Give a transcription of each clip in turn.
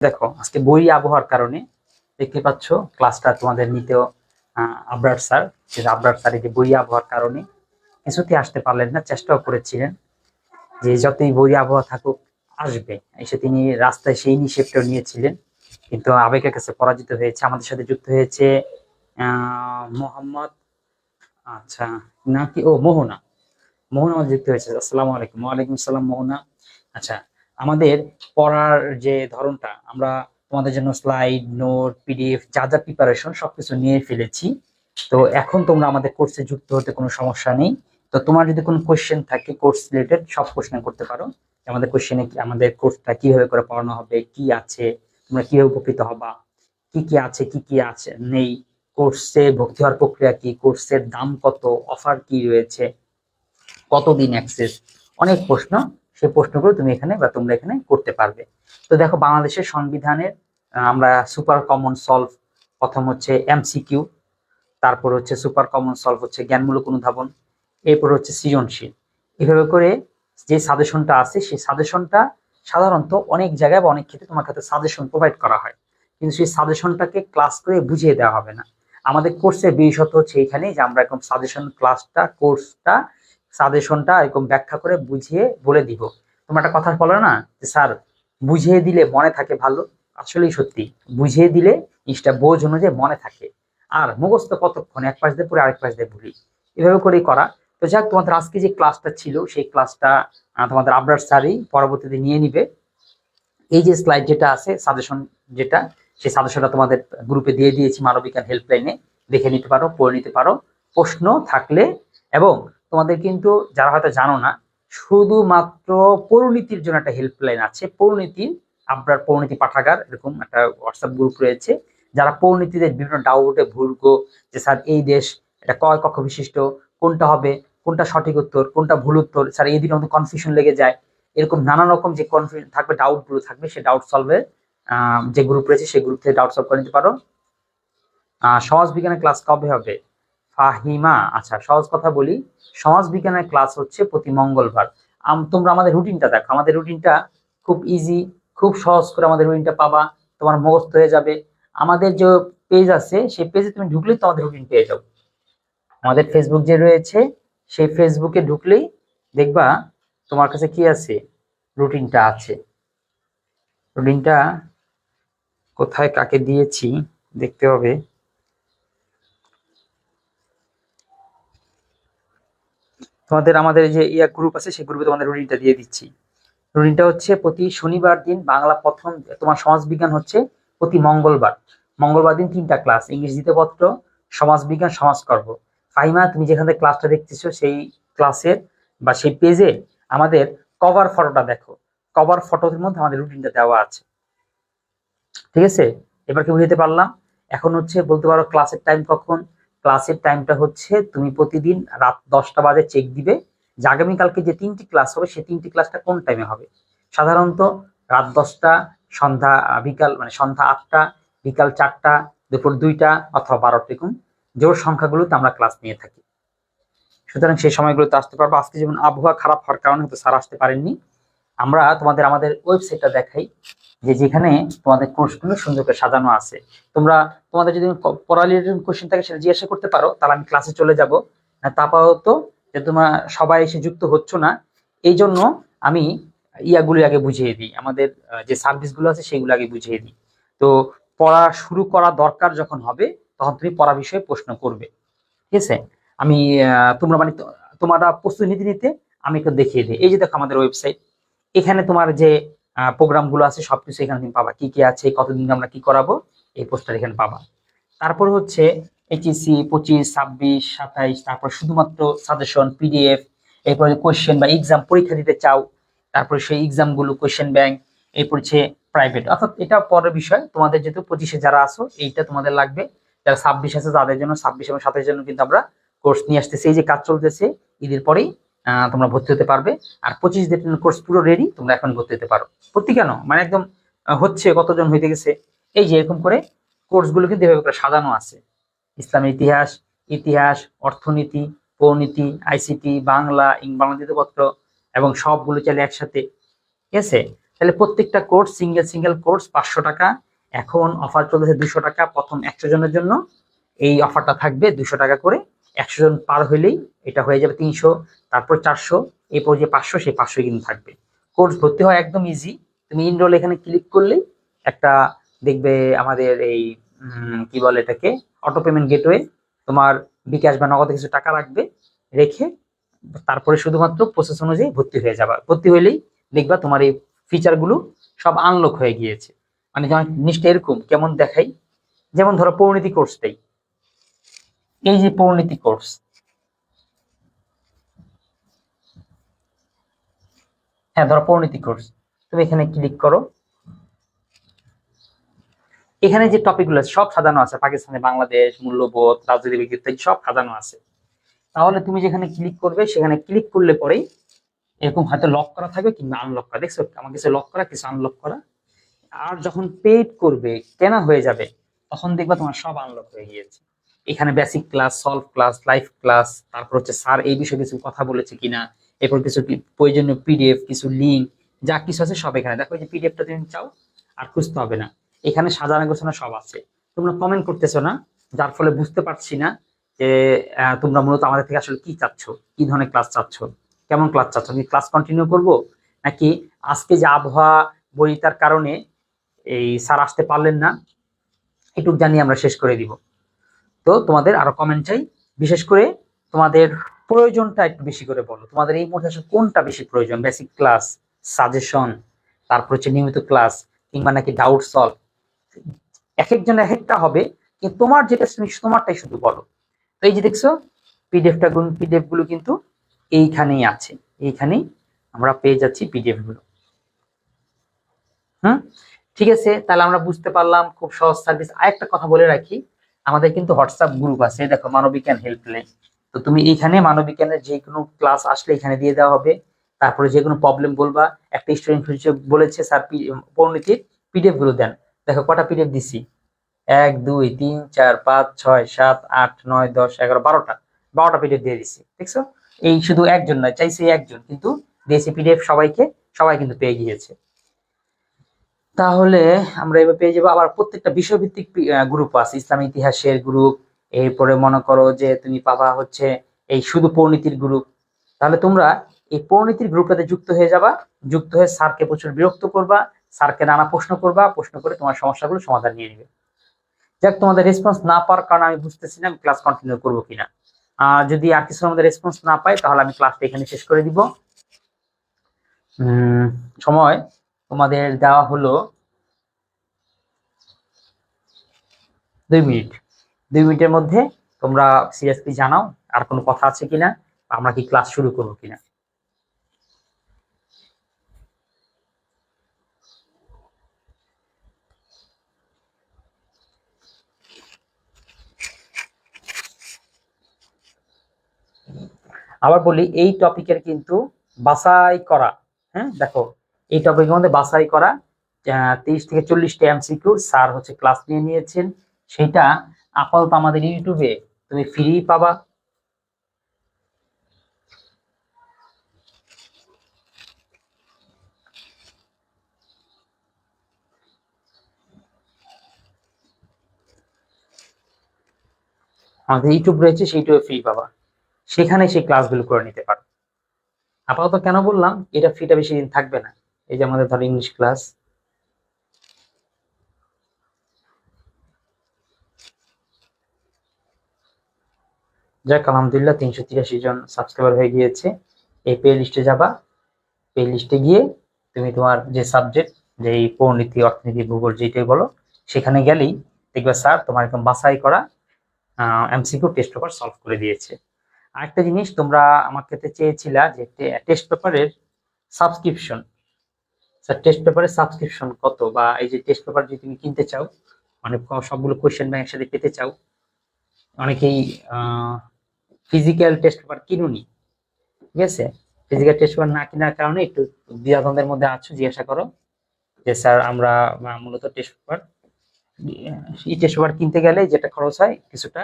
দেখো, আজকে বই আবহাওয়ার কারণে দেখতে পাচ্ছ ক্লাসটা তোমাদের নিতেও আবরার স্যার যে আবরার স্যার এই যে বই আবহাওয়ার কারণে কিছুতে আসতে পারলেন না, চেষ্টাও করেছিলেন যে যতই বই আবহাওয়া থাকুক, আসবে। এসে তিনি রাস্তায় সেই নিষেধটাও নিয়েছিলেন। কিন্তু আবেগের কাছে পরাজিত হয়েছে, আমাদের সাথে যুক্ত হয়েছে মোহাম্মদ আচ্ছা নাকি, ও, মোহনা। মোহনা যুক্ত হয়েছে। আসসালামু আলাইকুম। ওয়ালাইকুম আসসালাম, মোহনা। আচ্ছা আমাদের পড়ার যে ধরনটা, আমরা তোমাদের জন্য স্লাইড নোট পিডিএফ যা যা প্রিপারেশন সবকিছু নিয়ে ফেলেছি। তো এখন তোমরা আমাদের কোর্সে যুক্ত হতে কোনো সমস্যা নেই। তো তোমার যদি কোনো কোয়েশ্চেন থাকে কোর্স রিলেটেড সব কোশ্চেন করতে পারো। আমাদের কোশ্চেনে আমাদের কোর্সটা কীভাবে করে পড়ানো হবে, কি আছে, তোমরা কীভাবে উপকৃত হবা, কি কি আছে, কি কি আছে, নেই। কোর্সে ভর্তি হওয়ার প্রক্রিয়া কি কোর্সের দাম কত অফার কি রয়েছে, কতদিন অ্যাক্সেস অনেক প্রশ্ন। সেই প্রশ্নগুলো তুমি এখানে বা তোমরা এখানে করতে পারবে। তো দেখো, বাংলাদেশের সংবিধানের আমরা সুপার কমন সলভ প্রথম হচ্ছে এমসিকিউ তারপর হচ্ছে সুপার কমন সলভ হচ্ছে জ্ঞানমূলক অনুধাবন, এরপর হচ্ছে সৃজনশীল। এভাবে করে যে সাজেশনটা আছে, সেই সাজেশনটা সাধারণত অনেক জায়গায় বা অনেক ক্ষেত্রে তোমার কাছে সাজেশন প্রোভাইড করা হয়। কিন্তু সেই সাজেশনটাকে ক্লাস করে বুঝিয়ে দেওয়া হবে না। আমাদের কোর্সের বিশেষত হচ্ছে এইখানে যে আমরা এরকম সাজেশন ক্লাসটা কোর্সটা সাজেশনটা এরকম ব্যাখ্যা করে বুঝিয়ে বলে দিব। তোমরা একটা কথা বলো না যে, স্যার, বুঝিয়ে দিলে মনে থাকে ভালো? আসলেই সত্যি। বুঝিয়ে দিলে জিনিসটা বোঝ অনুযায়ী মনে থাকে। আর মুখস্থ কতক্ষণ? এক পাশ দিয়ে পড়ে আরেক পাশ দিয়ে ভুলি এভাবে করেই করা। তো যাক, তোমাদের আজকে যে ক্লাসটা ছিল, সেই ক্লাসটা তোমাদের আবরার স্যারই পরবর্তীতে নিয়ে নিবে। এই যে স্লাইড যেটা আছে সাজেশন যেটা, সেই সাজেশনটা তোমাদের গ্রুপে দিয়ে দিয়েছি মানবিকান হেল্পলাইনে দেখে নিতে পারো, পড়ে নিতে পারো। প্রশ্ন থাকলে এবং তোমাদের কিন্তু, যারা হয়তো জানো না, শুধুমাত্র পরিণীতির জন্য একটা হেল্পলাইন আছে। পরিণীতি, আপনার পরিণীতি পাঠাগার, এরকম একটা হোয়াটসঅ্যাপ গ্রুপ রয়েছে। যারা পরিণীতিতে বিভিন্ন ডাউটে ভুলগ যে স্যার এই দেশ, এটা কয় কক্ষ বিশিষ্ট, কোনটা হবে, কোনটা সঠিক উত্তর, কোনটা ভুল উত্তর, স্যার এই দিনের মধ্যে কনফিউশন লেগে যায়। এরকম নানা রকম যে কনফিউশন থাকবে ডাউটগুলো থাকবে সেই ডাউট সলভের যে গ্রুপ রয়েছে সেই গ্রুপ থেকে ডাউট সলভ করে নিতে পারো। সমাজ বিজ্ঞানের ক্লাস কবে হবে? ফাহিমা। আচ্ছা সহজ কথা বলি সমাজ বিজ্ঞানের ক্লাস হচ্ছে প্রতি মঙ্গলবার। তোমরা আমাদের রুটিনটা দেখো। আমাদের রুটিনটা খুব ইজি খুব সহজ করে আমাদের রুটিনটা পাবা, তোমার মুখস্থ হয়ে যাবে। আমাদের যে পেজ আছে, সেই পেজে তুমি ঢুকলেই তোমাদের রুটিন পেয়ে যাও। আমাদের ফেসবুক যে রয়েছে, সেই ফেসবুকে ঢুকলেই দেখবা তোমার কাছে কি আছে? রুটিনটা আছে। রুটিনটা কোথায় কাকে দিয়েছি, দেখতে হবে। তোমাদের আমাদের যে ইয়া গ্রুপ আছে, সেই গ্রুপে তোমাদের রুটিনটা দিয়ে দিচ্ছি। রুটিনটা হচ্ছে প্রতি শনিবার দিন বাংলা প্রথম, তোমার সমাজবিজ্ঞান হচ্ছে প্রতি মঙ্গলবার। মঙ্গলবার দিন তিনটা ক্লাস ইংলিশ দ্বিতীয়পত্র সমাজবিজ্ঞান, সমাজকর্ম। ফাইমা তুমি যেখান থেকে ক্লাসটা দেখতেছো, সেই ক্লাসের বা সেই পেজে আমাদের কভার ফটোটা দেখো। কভার ফটোর মধ্যে আমাদের রুটিনটা দেওয়া আছে। ঠিক আছে? এবার কি বুঝতে পারলাম? এখন হচ্ছে বলতে পারো ক্লাসের টাইম কখন? ক্লাসের টাইমটা হচ্ছে তুমি প্রতিদিন রাত দশটা বাজে চেক দিবে যে আগামীকালকে যে তিনটি ক্লাস হবে, সেই তিনটি ক্লাসটা কোন টাইমে হবে? সাধারণত রাত দশটা, সন্ধ্যা বিকাল মানে সন্ধ্যা আটটা, বিকাল চারটা, দুপুর দুইটা অথবা বারোটা এরকম জোর সংখ্যাগুলোতে আমরা ক্লাস নিয়ে থাকি। সুতরাং সেই সময়গুলোতে আসতে পারব। আজকে যেমন আবহাওয়া খারাপ হওয়ার কারণে হয়তো স্যার আসতে পারেননি। আমরা তোমাদের আমাদের ওয়েবসাইটটা দেখাই। যে যেখানে তোমাদের কোর্সগুলো সুন্দর করে সাজানো আছে। তোমরা তোমাদের যদি পড়ালির কোশ্চেন থাকে সেটা জিজ্ঞাসা করতে পারো, তাহলে আমি ক্লাসে চলে যাব। না তাপাত যে তোমরা সবাই এসে যুক্ত হচ্ছ না এই জন্য আমি ইয়াগুলো আগে বুঝিয়ে দিই। আমাদের যে সার্ভিসগুলো আছে সেগুলো আগে বুঝিয়ে দিই। তো পড়া শুরু করা দরকার যখন হবে, তখন তুমি পড়া বিষয়ে প্রশ্ন করবে। ঠিক আছে? আমি তোমরা মানে তো- তোমরা প্রস্তুতি নিতে নিতে আমি একটু দেখিয়ে দিই। এই যে দেখো আমাদের ওয়েবসাইট এখানে তোমার যে প্রোগ্রামগুলো আছে, সবকিছু এখানে তুমি পাবা। কি কি আছে, কতদিন আমরা কি করাবো, এই পোস্টার এখানে পাবা। তারপর হচ্ছে এইচএসসি পঁচিশ, ছাব্বিশ, সাতাইশ, তারপর শুধুমাত্র সাজেশন পিডিএফ এরপরে কোয়েশ্চেন বা এক্সাম পরীক্ষা দিতে চাও, তারপরে সেই এক্সামগুলো কোয়েশ্চেন ব্যাংক এরপর হচ্ছে প্রাইভেট অর্থাৎ এটা পরের বিষয়। তোমাদের যেহেতু পঁচিশে যারা আসো এইটা তোমাদের লাগবে। যারা ছাব্বিশ আছে, তাদের জন্য ছাব্বিশ এবং সাতাইশ জন্য কিন্তু আমরা কোর্স নিয়ে আসতেছি। এই যে কাজ চলতেছে, ঈদের পরেই তোমরা ভর্তি হতে পারবে। আর পঁচিশ দিনের কোর্স পুরো রেডি তোমরা এখন ভর্তি হতে পারো। ভর্তি কেন? মানে একদম হচ্ছে, কতজন হইতে গেছে? এই যে এরকম করে কোর্সগুলো কিন্তু এভাবে করে সাজানো আছে। ইসলামের ইতিহাস ইতিহাস, অর্থনীতি, পরিণীতি আইসিটি বাংলা, ইং বাংলা পত্র এবং সবগুলো চাইলে একসাথে। ঠিক আছে? তাহলে প্রত্যেকটা কোর্স সিঙ্গেল সিঙ্গেল কোর্স পাঁচশো টাকা। এখন অফার চলেছে দুশো টাকা। প্রথম একশো জনের জন্য এই অফারটা থাকবে দুশো টাকা করে। একশো জন পার হইলেই এটা হয়ে যাবে তিনশো, তারপর চারশো, এরপর যে পাঁচশো, সেই পাঁচশো কিন্তু থাকবে। কোর্স ভর্তি হয় একদম ইজি তুমি ইনরোল এখানে ক্লিক করলেই একটা দেখবে আমাদের এই কি বলে এটাকে অটো পেমেন্ট গেটওয়ে তোমার বিকাশ বা নগদে কিছু টাকা রাখবে রেখে তারপরে শুধুমাত্র প্রসেস অনুযায়ী ভর্তি হয়ে যাবা। ভর্তি হইলেই দেখবা তোমার এই ফিচারগুলো সব আনলক হয়ে গিয়েছে। মানে যেমন জিনিসটা এরকম, কেমন দেখাই? যেমন ধরো পরিণতি কোর্সটাই এই যে পরিণতি কোর্স হ্যাঁ ধরো পরিণতি কোর্স তুমি এখানে ক্লিক করো। এখানে যে টপিকগুলো সব সাজানো আছে। পাকিস্তানে বাংলাদেশ, মূল্যবোধ রাজনীতি বিজ্ঞান ইত্যাদি সব সাজানো আছে। তাহলে তুমি যেখানে ক্লিক করবে, সেখানে ক্লিক করলে পরেই এরকম হয়তো লক করা থাকবে কিংবা আনলক করা। দেখছ, আমার কিছু লক করা, কিছু আনলক করা। আর যখন পেড করবে, কেনা হয়ে যাবে, তখন দেখবা তোমার সব আনলক হয়ে গিয়েছে। এখানে basic class solve class live class তারপর হচ্ছে স্যার এই বিষয়ে কিছু কথা বলেছে কিনা, এরপর কিছু প্রয়োজনীয় পিডিএফ কিছু লিঙ্ক যা কিছু আছে সব এখানে। দেখো যে পিডিএফটা তুমি চাও, আর খুঁজতে হবে না। এখানে সাজানো গোছানো সব আছে। তোমরা কমেন্ট করতেছো না, যার ফলে বুঝতে পারছি না যে তোমরা মূলত আমাদের থেকে আসলে কি চাচ্ছ, কি ধরনের ক্লাস চাচ্ছ, কেমন ক্লাস চাচ্ছ? আমি ক্লাস কন্টিনিউ করব, নাকি আজকে যে আবহাওয়া বইতার কারণে এই স্যার আসতে পারলেন না, এটুক জানিয়ে আমরা শেষ করে দিব। তো তোমাদের আরও কমেন্ট চাই। বিশেষ করে তোমাদের প্রয়োজনটা একটু বেশি করে বলো। তোমাদের এই মুহূর্তে আসলে কোনটা বেশি প্রয়োজন? বেসিক ক্লাস সাজেশন তারপর হচ্ছে নিয়মিত ক্লাস কিংবা নাকি ডাউট সলভ এক একজন এক একটা হবে, কিন্তু তোমার যেটা তুমি তোমারটাই শুধু বলো। তো এই যে দেখছ পিডিএফটা পিডিএফগুলো কিন্তু এইখানেই আছে। এইখানেই আমরা পেয়ে যাচ্ছি পিডিএফগুলো। হুম? ঠিক আছে, তাহলে আমরা বুঝতে পারলাম, খুব সহজ সার্ভিস আরেকটা কথা বলে রাখি আমাদের কিন্তু হোয়াটসঅ্যাপ গ্রুপ আছে। দেখো মানবিজ্ঞান হেল্পলাইন তো তুমি এইখানে মানবিজ্ঞানের যে কোনো ক্লাস আসলে এখানে দিয়ে দেওয়া হবে। তারপরে যে কোনো প্রবলেম বলবা, একটা স্টুডেন্ট বলেছে স্যার পরিণতির পিডিএফগুলো দেন। দেখো, কটা পিডিএফ দিছি? এক, দুই, তিন, চার, পাঁচ, ছয়, সাত, আট, নয়, দশ, এগারো, বারোটা। বারোটা পিডিএফ দিয়ে দিছি, দেখছ? এই শুধু একজন নয়, চাইছে একজন। কিন্তু দিয়েছি পিডিএফ সবাইকে, সবাই কিন্তু পেয়ে গিয়েছে। তাহলে আমরা এবার পেয়ে যাব আবার প্রত্যেকটা বিষয়ভিত্তিক গ্রুপ আছে। ইসলাম ইতিহাসের গ্রুপ এরপরে মনে করো যে তুমি পাবা হচ্ছে এই শুধু পরিণতির গ্রুপ তাহলে তোমরা এই পরিণতির গ্রুপটাতে যুক্ত হয়ে যাবা। যুক্ত হয়ে স্যারকে প্রচুর বিরক্ত করবা স্যারকে নানা প্রশ্ন করবা প্রশ্ন করে তোমার সমস্যাগুলো সমাধান নিয়ে নিবে। যাক তোমাদের রেসপন্স না পাওয়ার কারণে আমি বুঝতেছি না ক্লাস কন্টিনিউ করব কিনা। আহ, যদি আর কিছু আমাদের রেসপন্স না পাই তাহলে আমি ক্লাসটা এখানে শেষ করে দিব। সময়। তোমাদের দেওয়া হলো দুই মিনিট। দুই মিনিটের মধ্যে তোমরা সিরিয়াসলি জানাও আর কোনো কথা আছে কিনা আমরা কি ক্লাস শুরু করব কিনা। আবার বলি, এই টপিকের কিন্তু বাছাই করা হ্যাঁ দেখো এই টপিকের মধ্যে বাছাই করা তেইশ থেকে চল্লিশটা এমসিকিউ স্যার হচ্ছে ক্লাস নিয়ে নিয়েছেন। সেটা আপাতত আমাদের ইউটিউবে তুমি ফ্রি পাবা। আমাদের ইউটিউব রয়েছে সেইটাও ফ্রি পাবা। সেখানে সেই ক্লাসগুলো করে নিতে পারো। আপাতত কেন বললাম, এটা ফ্রিটা বেশি দিন থাকবে না। এই যে আমাদের ধরো ইংলিশ ক্লাস যাক, আলহামদুলিল্লাহ, তিনশো তিরাশি জন সাবস্ক্রাইবার হয়ে গিয়েছে। এই পে লিস্টে যাবা। পে লিস্টে গিয়ে তুমি তোমার যে সাবজেক্ট যে এই পরিণীতি অর্থনীতি, ভূগোল, যেটাই বলো, সেখানে গেলেই দেখবে স্যার তোমার একদম বাছাই করা এমসিকিউ টেস্ট পেপার সলভ করে দিয়েছে। আরেকটা জিনিস, তোমরা আমার ক্ষেত্রে চেয়েছিলা যে টেস্ট পেপারের সাবস্ক্রিপশন স্যার টেস্ট পেপারের সাবস্ক্রিপশন কত? বা এই যে টেস্ট পেপার যদি তুমি কিনতে চাও মানে সবগুলো কোয়েশ্চেন ব্যাংক একসাথে পেতে চাও, অনেকেই ফিজিক্যাল টেস্ট পেপার কিনুনি। ঠিক আছে? ফিজিক্যাল টেস্ট পেপার না কেনার কারণে একটু দ্বিধাদ্বন্দ্বের মধ্যে আছো, জিজ্ঞাসা করো যে স্যার আমরা মূলত টেস্ট পেপার এই টেস্ট পেপার কিনতে গেলে যেটা খরচ হয় কিছুটা,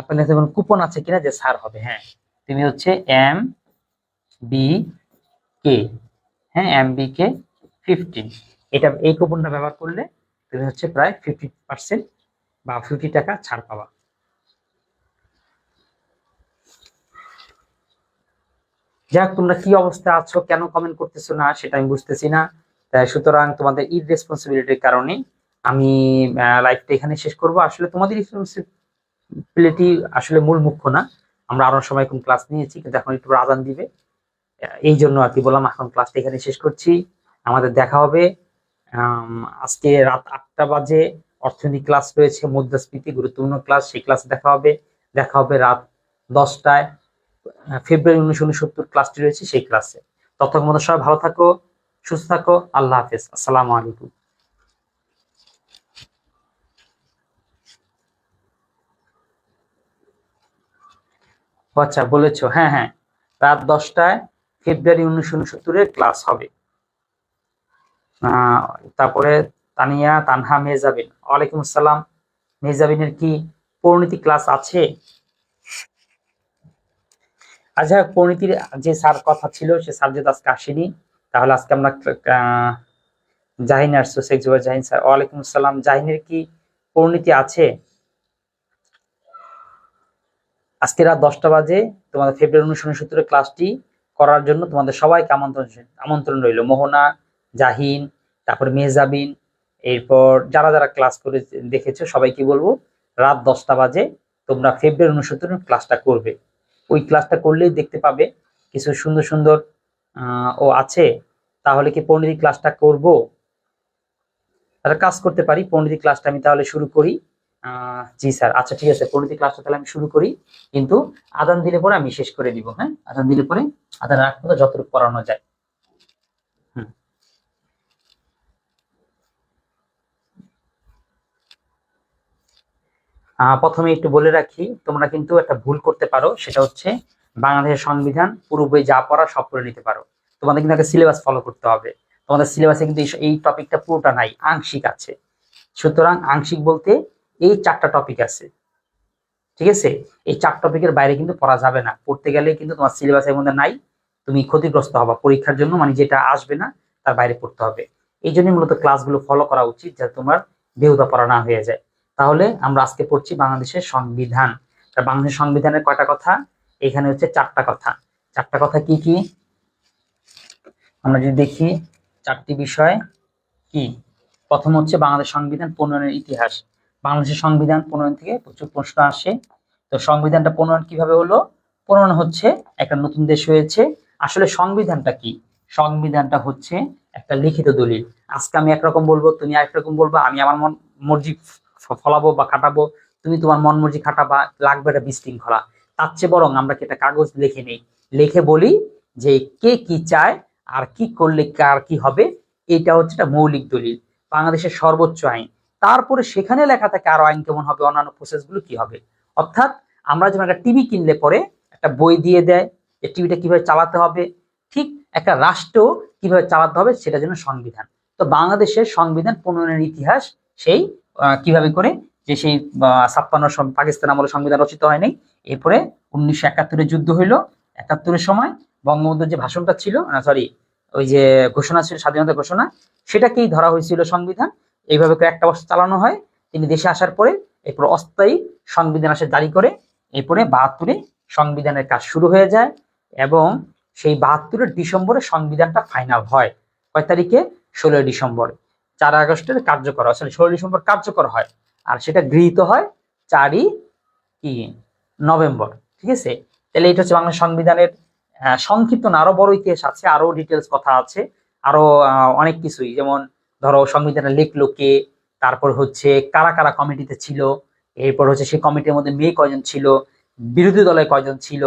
আপনার কাছে কোনো কুপন আছে কিনা যে ছাড় হবে? হ্যাঁ তুমি হচ্ছে এম বি কে হ্যাঁ এম বি কে ফিফটিন এটা এই কুপনটা ব্যবহার করলে তুমি হচ্ছে প্রায় ফিফটি পার্সেন্ট বা ফিফটি টাকা ছাড় পাবা। যাক, তোমরা কি অবস্থা আছো, কেন কমেন্ট করতেছো না, সেটা আমি বুঝতেছি না। সুতরাং তোমাদের ইরেসপন্সিবিলিটির কারণে আমি লাইফটা এখানে শেষ করব। আসলে তোমাদের রেসপন্সিবিলিটি আসলে মূল মুখ্য না। আমরা আরও সময় এখন ক্লাস নিয়েছি, কিন্তু এখন একটু আজান দিবে। এই জন্য আর কি বললাম, এখন ক্লাসটা এখানে শেষ করছি। আমাদের দেখা হবে। আজকে রাত আটটা বাজে, অর্থনীতি ক্লাস রয়েছে, মুদ্রাস্ফীতি গুরুত্বপূর্ণ ক্লাস সেই ক্লাসে দেখা হবে। দেখা হবে রাত দশটায় ফেব্রুয়ারি উনিশশো উনসত্তর ক্লাসটি রয়েছে সেই ক্লাসে ততক্ষণ মতো সবাই ভালো থাকো, সুস্থ থাকো, আল্লাহ হাফেজ, আসসালামু আলাইকুম। আচ্ছা বলেছ হ্যাঁ হ্যাঁ। রাত দশটায় ফেব্রুয়ারি উনিশশো উনসত্তরের ক্লাস হবে। তারপরে তানিয়া, তানহা মেজাবিন ওয়ালাইকুম আসসালাম। মেজাবিনের কি পরিণতি ক্লাস আছে? আচ্ছা পরিণতির যে স্যার কথা ছিল, সে যদি আজকে আসেনি, তাহলে আজকে আমরা জাহিন আসছো শেখ জুবাইর জাহিন স্যার, ওয়ালাইকুম আসসালাম। জাহিনের কি পরিণতি আছে? আজকে রাত দশটা বাজে, তোমাদের ফেব্রুয়ারি উনিশশো উনসত্তরের ক্লাসটি করার জন্য তোমাদের সবাইকে আমন্ত্রণ আমন্ত্রণ রইল। মোহনা জাহিন, তারপরে মেহজাবিন, এরপর যারা যারা ক্লাস করে দেখেছ, সবাইকে বলব রাত দশটা বাজে, তোমরা ফেব্রুয়ারি উনসত্তরের ক্লাসটা করবে। ওই ক্লাসটা করলেই দেখতে পাবে কিছু সুন্দর সুন্দর ও আছে। তাহলে কি পণ্ডিতি ক্লাসটা করব? তাহলে কাজ করতে পারি। পণ্ডিতি ক্লাসটা আমি তাহলে শুরু করি। জি স্যার। আচ্ছা ঠিক আছে। পণ্ডিতি ক্লাসটা তাহলে আমি শুরু করি। কিন্তু আদান দিলে পরে আমি শেষ করে দিব হ্যাঁ? আদান দিলে পরে আদান রাখ যতটুকু পড়ানো যায়। প্রথমে একটু বলে রাখি, তোমরা কিন্তু একটা ভুল করতে পারো, সেটা হচ্ছে বাংলাদেশের সংবিধান পুরো বই যা পড়া সব পড়ে নিতে পারো। তোমাদের কিন্তু একটা সিলেবাস ফলো করতে হবে। তোমাদের সিলেবাসে কিন্তু এই- এই টপিকটা পুরোটা নাই, আংশিক আছে। সুতরাং আংশিক বলতে এই চারটা টপিক আছে। ঠিক আছে? এই চার টপিকের বাইরে কিন্তু পড়া যাবে না। পড়তে গেলে কিন্তু তোমার সিলেবাসের মধ্যে নাই, তুমি ক্ষতিগ্রস্ত হবা। পরীক্ষার জন্য মানে যেটা আসবে না, তার বাইরে পড়তে হবে। এই জন্য মূলত ক্লাসগুলো ফলো করা উচিত, যাতে তোমার বেহুদা পড়া না হয়ে যায়। তাহলে আমরা আজকে পড়ছি বাংলাদেশের সংবিধান। বাংলাদেশের সংবিধানের কয়টা কথা? এখানে হচ্ছে চারটা কথা। চারটা কথা কি কি? আমরা যদি দেখি, চারটি বিষয় কি? প্রথম হচ্ছে বাংলাদেশ সংবিধান প্রণয়নের ইতিহাস। বাংলাদেশের সংবিধান প্রণয়ন থেকে প্রচুর প্রশ্ন আসে। তো সংবিধানটা প্রণয়ন কীভাবে হলো? প্রণয়ন হচ্ছে একটা নতুন দেশ হয়েছে। আসলে সংবিধানটা কি? সংবিধানটা হচ্ছে একটা লিখিত দলিল। আজকে আমি একরকম বলব, তুমি আরেক রকম বলব, আমি আমার মন মর্জি ফলাবো বা খাটাবো তুমি তোমার মন মর্জি খাটাবা, লাগবে একটা বিশৃঙ্খলা। তার চেয়ে বরং আমরা কি একটা কাগজ লিখে নেই? লিখে বলি যে কে কি চায়, আর কি করলে কার কি হবে, এটা হচ্ছে একটা মৌলিক দলিল, বাংলাদেশের সর্বোচ্চ আইন। তারপরে সেখানে লেখা থাকে আরও আইন কেমন হবে, অন্যান্য প্রসেসগুলো কি হবে। অর্থাৎ আমরা যেমন একটা টিভি কিনলে পরে একটা বই দিয়ে দেয়, যে টিভিটা কীভাবে চালাতে হবে, ঠিক একটা রাষ্ট্র কীভাবে চালাতে হবে, সেটা জন্য সংবিধান। তো বাংলাদেশের সংবিধান প্রণয়নের ইতিহাস সেই কীভাবে করে যে সেই ছাপ্পান্ন পাকিস্তান আমলে সংবিধান রচিত হয়নি এরপরে উনিশশো একাত্তরের যুদ্ধ হইল। একাত্তরের সময় বঙ্গবন্ধুর যে ভাষণটা ছিল সরি ওই যে ঘোষণা ছিল, স্বাধীনতা ঘোষণা, সেটাকেই ধরা হয়েছিল সংবিধান। এইভাবে করে একটা বছর চালানো হয়। তিনি দেশে আসার পরে এরপর অস্থায়ী সংবিধান আসে জারি করে। এরপরে বাহাত্তরে সংবিধানের কাজ শুরু হয়ে যায় এবং সেই বাহাত্তরের ডিসেম্বরে সংবিধানটা ফাইনাল হয়। কয় তারিখে? ষোলোই ডিসেম্বর। চার আগস্টের কার্যকর হয় সরি ষোলো ডিসেম্বর কার্যকর হয়। আর সেটা গৃহীত হয় চারই কি? নভেম্বর, ঠিক আছে? তাহলে এটা হচ্ছে বাংলা সংবিধানের সংক্ষিপ্ত না, আরও বড় ইতিহাস আছে, আরও ডিটেলস কথা আছে, আরও অনেক কিছুই। যেমন ধরো সংবিধানের লিখলো কে, তারপর হচ্ছে কারা কারা কমিটিতে ছিল, এরপর হচ্ছে সেই কমিটির মধ্যে মেয়ে কয়জন ছিল, বিরোধী দলে কয়জন ছিল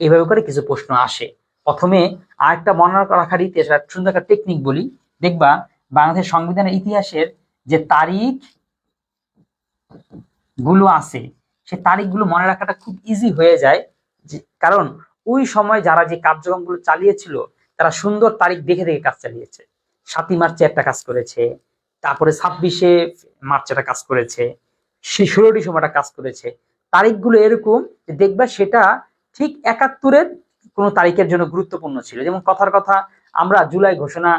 এইভাবে করে কিছু প্রশ্ন আসে। প্রথমে আরেকটা মনে রাখার ইতিহাস সুন্দর একটা টেকনিক বলি, দেখবা বাংলাদেশ সংবিধানের ইতিহাসের যে তারিখগুলো আছে, সে তারিখগুলো মনে রাখাটা খুব ইজি হয়ে যায় কারণ ওই সময় যারা যে কার্যক্রমগুলো চালিয়েছিল, তারা সুন্দর তারিখ দেখে দেখে কাজ চালিয়েছে। সাতই মার্চে একটা কাজ করেছে, তারপরে ছাব্বিশে মার্চ একটা কাজ করেছে ষোলো ডিসেম্বর একটা কাজ করেছে। তারিখগুলো এরকম যে দেখবা সেটা ঠিক একাত্তরের কোনো তারিখের জন্য গুরুত্বপূর্ণ ছিল। যেমন কথার কথা, আমরা জুলাই ঘোষণা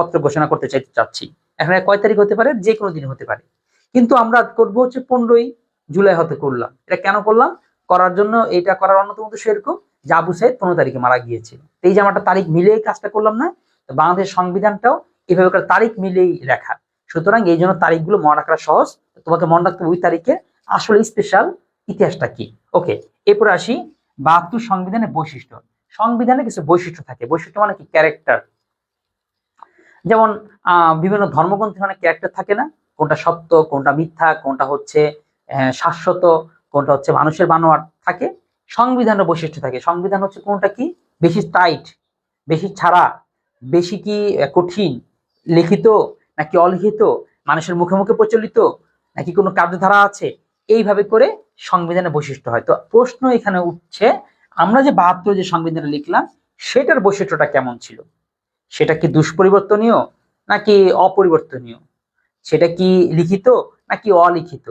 পত্র ঘোষণা করতে চাইতে চাচ্ছি। এখানে কয় তারিখ হতে পারে? যে কোনো দিন হতে পারে। কিন্তু আমরা করব হচ্ছে পনেরোই জুলাই হতে করলাম। এটা কেন করলাম? করার জন্য এটা করার অন্যতম উদ্দেশ্য এরকম যে আবু সাইদ পনেরো তারিখে মারা গিয়েছিল তো এই যে আমরা তারিখ মিলিয়ে কাজটা করলাম না, তো বাংলাদেশ সংবিধানটাও এভাবে তারিখ মিলেই লেখা। সুতরাং এই জন্য তারিখগুলো মনে রাখা সহজ। তোমাকে মনে রাখতে ওই তারিখে আসলে স্পেশাল ইতিহাসটা কি। ওকে এরপরে আসি বাহাত্তর সংবিধানের বৈশিষ্ট্য। সংবিধানে কিছু বৈশিষ্ট্য থাকে। বৈশিষ্ট্য মানে কি? ক্যারেক্টার যেমন বিভিন্ন ধর্মগ্রন্থে অনেক ক্যারেক্টার থাকে না? কোনটা সত্য, কোনটা মিথ্যা, কোনটা হচ্ছে শাশ্বত, কোনটা হচ্ছে মানুষের বানোয়ার থাকে। সংবিধানের বৈশিষ্ট্য থাকে। সংবিধান হচ্ছে কোনটা কি? বেশি টাইট বেশি ছাড়া, বেশি কি কঠিন, লিখিত নাকি অলিখিত, মানুষের মুখে মুখে প্রচলিত নাকি কোনো কার্যধারা আছে? এইভাবে করে সংবিধানের বৈশিষ্ট্য হয়। তো প্রশ্ন এখানে উঠছে, আমরা যে বাহাত্তর যে সংবিধানে লিখলাম, সেটার বৈশিষ্ট্যটা কেমন ছিল? সেটা কি দুষ্পরিবর্তনীয় নাকি অপরিবর্তনীয়? সেটা কি লিখিত নাকি অলিখিত?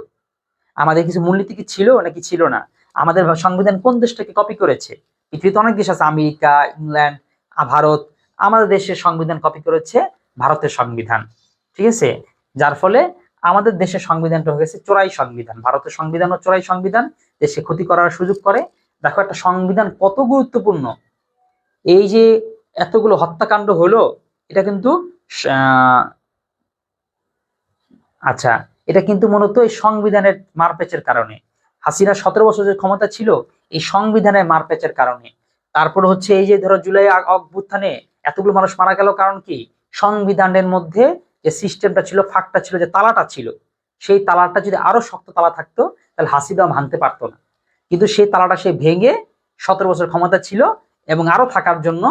আমাদের কিছু মূলনীতি কি ছিল নাকি ছিল না? আমাদের সংবিধান কোন দেশটাকে কপি করেছে? পৃথিবীতে অনেক দেশ আছে, আমেরিকা, ইংল্যান্ড, ভারত। আমাদের দেশের সংবিধান কপি করেছে ভারতের সংবিধান, ঠিক আছে? যার ফলে আমাদের দেশের সংবিধানটা হয়ে গেছে চোরাই সংবিধান। ভারতের সংবিধান ও চোরাই সংবিধান দেশে ক্ষতি করার সুযোগ করে। দেখো একটা সংবিধান কত গুরুত্বপূর্ণ। এই যে এতগুলো হত্যাকাণ্ড হলো, এটা কিন্তু আচ্ছা এটা কিন্তু মূলত এই সংবিধানের মারপেচের কারণে। হাসিনা সতেরো বছর যে ক্ষমতা ছিল, এই সংবিধানের মারপেচের কারণে। তারপর হচ্ছে এই যে ধরো জুলাই অভ্যুত্থানে এতগুলো মানুষ মারা গেল, কারণ কি? সংবিধানের মধ্যে যে সিস্টেমটা ছিল, ফাঁকটা ছিল, যে তালাটা ছিল, সেই তালাটা যদি আরও শক্ত তালা থাকতো, তাহলে হাসিনা ভাঙতে পারতো না। কিন্তু সেই তালাটা সে ভেঙে সতেরো বছর ক্ষমতা ছিল এবং আরও থাকার জন্য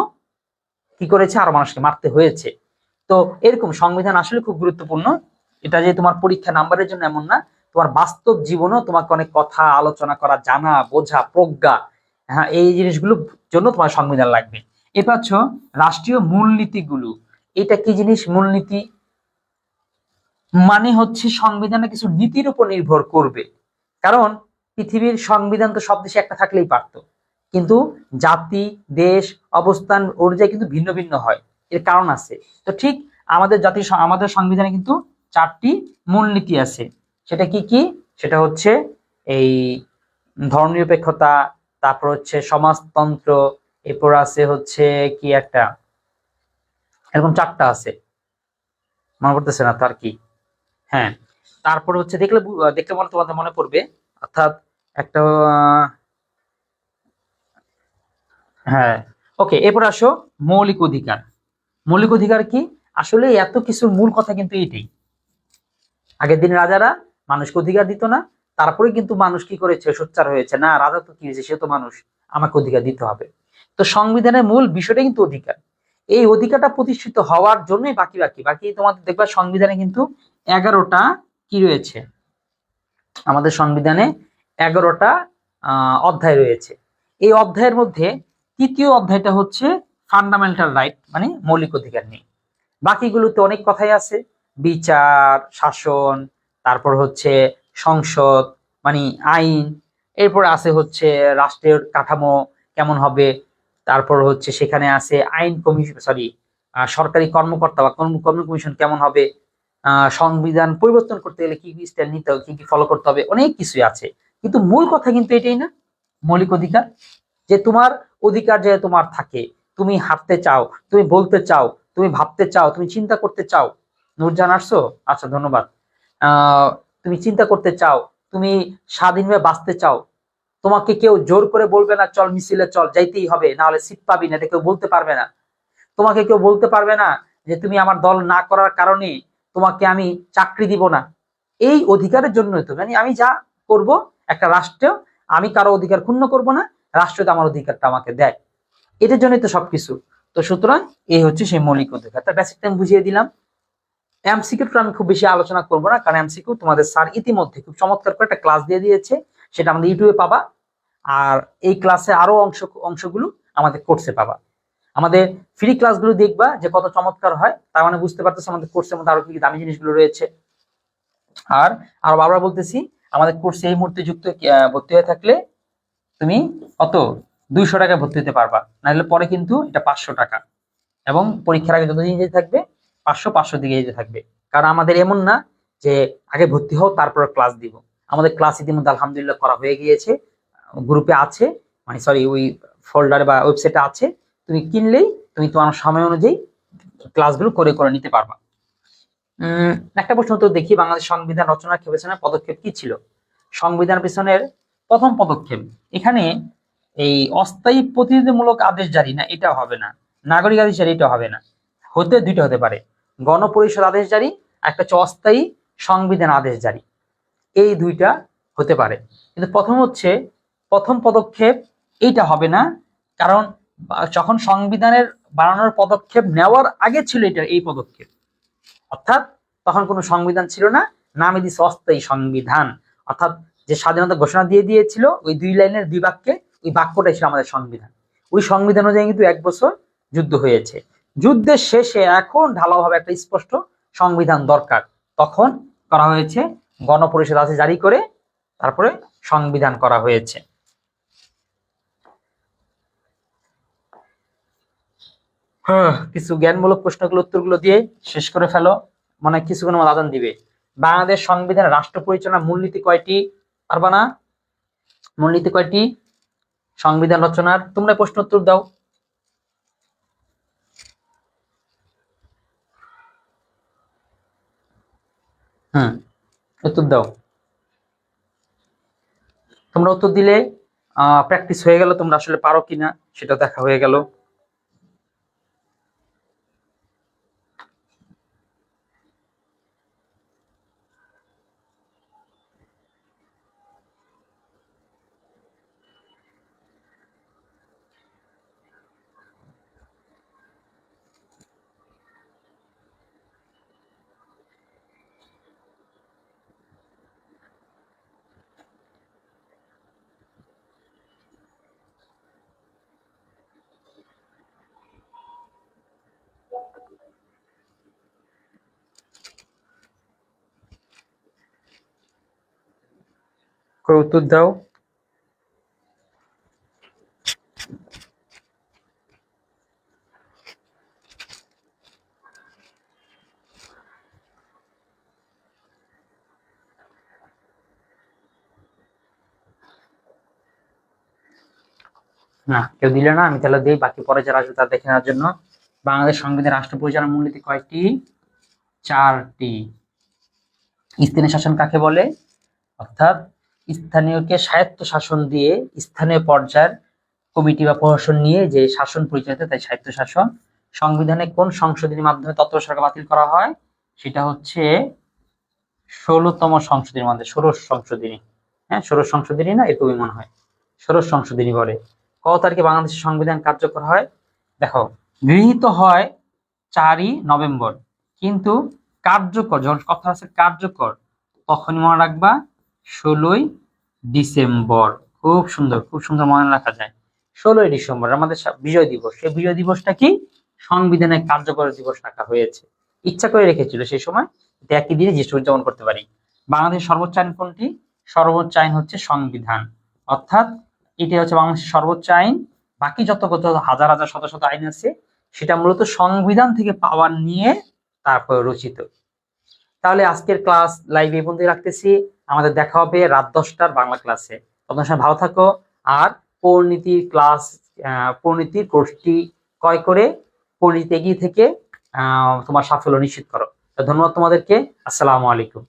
কি করেছে? আরও মানুষকে মারতে হয়েছে। তো এরকম সংবিধান আসলে খুব গুরুত্বপূর্ণ। এটা যে তোমার পরীক্ষা নাম্বারের জন্য এমন না, তোমার বাস্তব জীবনেও তোমাকে অনেক কথা, আলোচনা করা, জানা, বোঝা, প্রজ্ঞা হ্যাঁ এই জিনিসগুলোর জন্য তোমার সংবিধান লাগবে। এবার হচ্ছে রাষ্ট্রীয় মূলনীতিগুলো। এটা কি জিনিস? মূলনীতি মানে হচ্ছে সংবিধানে কিছু নীতির উপর নির্ভর করবে। কারণ পৃথিবীর সংবিধান তো সব দেশে একটা থাকলেই পারতো। কিন্তু জাতি, দেশ, অবস্থান অনুযায়ী কিন্তু ভিন্ন ভিন্ন হয়। এর কারণ আছে। তো ঠিক আমাদের জাতির স- আমাদের সংবিধানে কিন্তু চারটি মূলনীতি আছে। সেটা কি কি? সেটা হচ্ছে এই ধর্মনিরপেক্ষতা, তারপর হচ্ছে সমাজতন্ত্র, এরপর আছে হচ্ছে কি একটা? এরকম চারটা আছে। মনে পড়তেছে না তার কি? হ্যাঁ। তারপর হচ্ছে দেখলে দেখলে মনে তোমাদের মনে পড়বে। অর্থাৎ একটা হ্যাঁ। ওকে, এরপর আসো মৌলিক অধিকার। মৌলিক অধিকার কি? আসলে এত কিছুর মূল কথা কিন্তু এইটাই। আগের দিন রাজারা মানুষকে অধিকার দিত না, তারপরে কিন্তু মানুষ কি করেছে? সোচ্চার হয়েছে, না, রাজা তো কি হয়েছে? সে তো মানুষ, আমাকে অধিকার দিতে হবে। তো সংবিধানের মূল বিষয়টা কিন্তু অধিকার। এই অধিকারটা প্রতিষ্ঠিত হওয়ার জন্যই বাকি বাকি। বাকি তোমাদের দেখবা সংবিধানে কিন্তু এগারোটা কি রয়েছে? আমাদের সংবিধানে এগারোটা অধ্যায় রয়েছে। এই অধ্যায়ের মধ্যে তৃতীয় অধ্যায়টা হচ্ছে ফান্ডামেন্টাল রাইট মানে মৌলিক অধিকার নিয়ে। বাকিগুলোতে অনেক কথাই আছে। বিচার, শাসন, তারপর হচ্ছে সংসদ মানে আইন, এরপর আছে হচ্ছে রাষ্ট্রের কাঠামো কেমন হবে, তারপর হচ্ছে সেখানে আছে আইন কমিশন সরি সরকারি কর্মকর্তা বা কর্ম কমিশন কেমন হবে সংবিধান পরিবর্তন করতে গেলে কি কি স্টাইল নিতে হবে, কি কি ফলো করতে হবে, অনেক কিছুই আছে। কিন্তু মূল কথা কিন্তু এটাই না, মৌলিক অধিকার। যে তোমার অধিকার যে তোমার থাকে। তুমি হাঁটতে চাও, তুমি বলতে চাও, তুমি ভাবতে চাও, তুমি চিন্তা করতে চাও। নূরজান আসছো? আচ্ছা ধন্যবাদ। তুমি চিন্তা করতে চাও, তুমি স্বাধীনভাবে বাঁচতে চাও। তোমাকে কেউ জোর করে বলবে না, চল মিছিলে চল, যাইতেই হবে না হলে সিট পাবি না কেউ বলতে পারবে না। তোমাকে কেউ বলতে পারবে না যে তুমি আমার দল না করার কারণে তোমাকে আমি চাকরি দিব না। এই অধিকারের জন্যই তো মানে আমি যা করব, একটা রাষ্ট্র, আমি কারও অধিকার ক্ষুণ্ণ করব না রাষ্ট্র তো আমার অধিকারটা আমাকে দেয়। এটার জন্যই তো সবকিছু। তো সুতরাং এই হচ্ছে সেই মৌলিক অধিকার। তার বেসিকটা আমি বুঝিয়ে দিলাম। এমসিকিউ আমি খুব বেশি আলোচনা করব না, কারণ এমসিকিউ তোমাদের স্যার ইতিমধ্যে খুব চমৎকার করে একটা ক্লাস দিয়ে দিয়েছে, সেটা আমাদের ইউটিউবে পাবা। আর এই ক্লাসে আরও অংশ, অংশগুলো আমাদের কোর্সে পাবা। আমাদের ফ্রি ক্লাসগুলো দেখবা যে কত চমৎকার হয়, তার মানে বুঝতে পারতেছো আমাদের কোর্সের মধ্যে আরও কি দামি জিনিসগুলো রয়েছে। আর আরও বারবার বলতেছি, আমাদের কোর্সে এই মুহূর্তে যুক্ত ভর্তি হয়ে থাকলে তুমি কত? দুইশো টাকায় ভর্তি হতে পারবা। নাহলে পরে কিন্তু এটা পাঁচশো টাকা। এবং পরীক্ষার আগে যতদিন যেতে থাকবে, পাঁচশো পাঁচশো দিকে যেতে থাকবে। কারণ আমাদের এমন না যে আগে ভর্তি হও, তারপর ক্লাস দিব। আমাদের ক্লাস ইতিমধ্যে আলহামদুলিল্লাহ করা হয়ে গিয়েছে। গ্রুপে আছে মানে সরি ওই ফোল্ডারে বা ওয়েবসাইটে আছে। তুমি কিনলেই তুমি তোমার সময় অনুযায়ী ক্লাসগুলো করে করে নিতে পারবা। একটা প্রশ্ন তো দেখি, বাংলাদেশ সংবিধান রচনার পেছনে পদক্ষেপ কি ছিল? সংবিধান পেছনের প্রথম পদক্ষেপ, এখানে এই অস্থায়ী প্রতিনিধিমূলক আদেশ জারি না এটা হবে না। নাগরিক আদেশ জারি এটা হবে না। হতে দুইটা হতে পারে। গণপরিষদ আদেশ জারি, একটা হচ্ছে অস্থায়ী সংবিধান আদেশ জারি। এই দুইটা হতে পারে। কিন্তু প্রথম হচ্ছে, প্রথম পদক্ষেপ এইটা হবে না, কারণ যখন সংবিধানের বানানোর পদক্ষেপ নেওয়ার আগে ছিল এটা এই পদক্ষেপ। অর্থাৎ তখন কোনো সংবিধান ছিল না, নামে দিচ্ছে অস্থায়ী সংবিধান। অর্থাৎ যে স্বাধীনতা ঘোষণা দিয়ে দিয়েছিল ওই দুই লাইনের দুই বাক্যে ওই বাক্যটাই ছিল আমাদের সংবিধান। ওই সংবিধান অনুযায়ী কিন্তু এক বছর যুদ্ধ হয়েছে। যুদ্ধের শেষে এখন ঢালাওভাবে একটা স্পষ্ট সংবিধান দরকার। তখন করা হয়েছে গণপরিষদ আছে জারি করে তারপরে সংবিধান করা হয়েছে। হ্যাঁ, কিছু জ্ঞানমূলক প্রশ্নগুলো উত্তরগুলো দিয়ে শেষ করে ফেলো। মানে কিছুক্ষণের মধ্যে আদান দিবে। বাংলাদেশ সংবিধানের রাষ্ট্র পরিচালনা মূলনীতি কয়টি? পারবা না? মূলনীতি কয়টি? সংবিধান রচনার। তোমরা প্রশ্ন উত্তর দাও। হুম, উত্তর দাও। তোমরা উত্তর দিলে প্র্যাকটিস হয়ে গেল, তোমরা আসলে পারো কিনা, সেটা দেখা হয়ে গেল। করে উত্তর দাও। না, কেউ দিলে না, আমি তাহলে দিই। বাকি পরে যারা আসবে তারা দেখে নেওয়ার জন্য। বাংলাদেশ সংবিধান রাষ্ট্র পরিচালনা মূলনীতি কয়টি? চারটি। স্থানীয় শাসন কাকে বলে? অর্থাৎ স্থানীয়কে স্বায়ত্ত শাসন দিয়ে স্থানীয় পর্যায়ের কমিটি বা প্রশাসন নিয়ে যে শাসন পরিচালিত তাই স্বায়ত্ত শাসন সংবিধানে কোন সংশোধনীর মাধ্যমে তত্ত্ব সরকার বাতিল করা হয়? সেটা হচ্ছে ষোলোতম সংশোধনীর মধ্যে, ষোড়শ সংশোধনী। হ্যাঁ ষোড়শ সংশোধনী না, এরকমই মনে হয়। ষোড়শ সংশোধনী বলে। কত তারিখে বাংলাদেশের সংবিধান কার্যকর হয়? দেখো, গৃহীত হয় চারই নভেম্বর। কিন্তু কার্যকর, যখন কথা আছে কার্যকর, তখনই মনে রাখবা ষোলোই ডিসেম্বর। খুব সুন্দর খুব সুন্দর মনে রাখা যায়। ষোলোই ডিসেম্বর, আমাদের বিজয় দিবস। সেই বিজয় দিবসটা কি? সংবিধানের কার্যকর দিবস রাখা হয়েছে। ইচ্ছা করে রেখেছিল সেই সময় এটা একই দিনে জ্যেষ্ঠ উদযাপন করতে পারি। বাংলাদেশের সর্বোচ্চ আইন কোনটি? সর্বোচ্চ আইন হচ্ছে সংবিধান। অর্থাৎ এটি হচ্ছে বাংলাদেশের সর্বোচ্চ আইন। বাকি যত কত হাজার হাজার শত শত আইন আছে, সেটা মূলত সংবিধান থেকে পাওয়ার নিয়ে তারপর রচিত। তাহলে আজকের ক্লাস লাইভ এই পর্যন্ত রাখতেছি। আমাদের দেখা হবে রাত দশটার বাংলা ক্লাসে। আপনার সময় ভালো থাকো। আর পরিণীতির ক্লাস পরিণীতির কোর্সটি ক্রয় করে পরিণীতি এগিয়ে থেকে তোমার সাফল্য নিশ্চিত করো। ধন্যবাদ তোমাদেরকে। আসসালামু আলাইকুম।